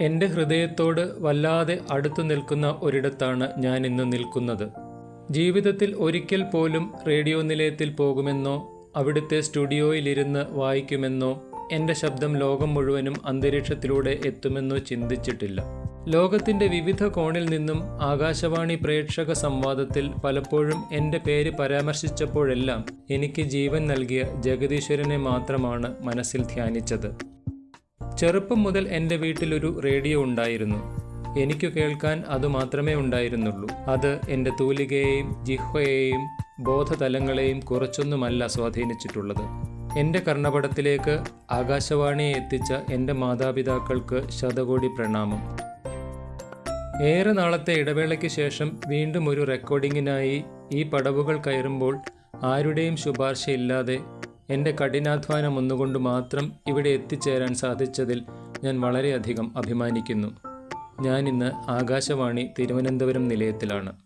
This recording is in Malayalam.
എന്റെ ഹൃദയത്തോട് വല്ലാതെ അടുത്തു നിൽക്കുന്ന ഒരിടത്താണ് ഞാൻ ഇന്ന് നിൽക്കുന്നത്. ജീവിതത്തിൽ ഒരിക്കൽ പോലും റേഡിയോ നിലയത്തിൽ പോകുമെന്നോ അവിടുത്തെ സ്റ്റുഡിയോയിലിരുന്ന് വായിക്കുമെന്നോ എന്റെ ശബ്ദം ലോകം മുഴുവനും അന്തരീക്ഷത്തിലൂടെ എത്തുമെന്നോ ചിന്തിച്ചിട്ടില്ല. ലോകത്തിന്റെ വിവിധ കോണിൽ നിന്നും ആകാശവാണി പ്രേക്ഷക സംവാദത്തിൽ പലപ്പോഴും എന്റെ പേര് പരാമർശിച്ചപ്പോഴെല്ലാം എനിക്ക് ജീവൻ നൽകിയ ജഗദീശ്വരനെ മാത്രമാണ് മനസ്സിൽ ധ്യാനിച്ചത്. ചെറുപ്പം മുതൽ എന്റെ വീട്ടിലൊരു റേഡിയോ ഉണ്ടായിരുന്നു. എനിക്ക് കേൾക്കാൻ അത് മാത്രമേ ഉണ്ടായിരുന്നുള്ളൂ. അത് എന്റെ തൂലികയെയും ജിഹ്വയെയും ബോധതലങ്ങളെയും കുറച്ചൊന്നുമല്ല സ്വാധീനിച്ചിട്ടുള്ളത്. എന്റെ കർണപടത്തിലേക്ക് ആകാശവാണിയെ എത്തിച്ച എന്റെ മാതാപിതാക്കൾക്ക് ശതകോടി പ്രണാമം. ഏറെ നാളത്തെ ഇടവേളയ്ക്ക് ശേഷം വീണ്ടും ഒരു റെക്കോർഡിങ്ങിനായി ഈ പടവുകൾ കയറുമ്പോൾ ആരുടെയും ശുപാർശയില്ലാതെ എന്റെ കഠിനാധ്വാനം ഒന്നുകൊണ്ട് മാത്രം ഇവിടെ എത്തിച്ചേരാൻ സാധിച്ചതിൽ ഞാൻ വളരെയധികം അഭിമാനിക്കുന്നു. ഞാനിന്ന് ആകാശവാണി തിരുവനന്തപുരം നിലയത്തിലാണ്.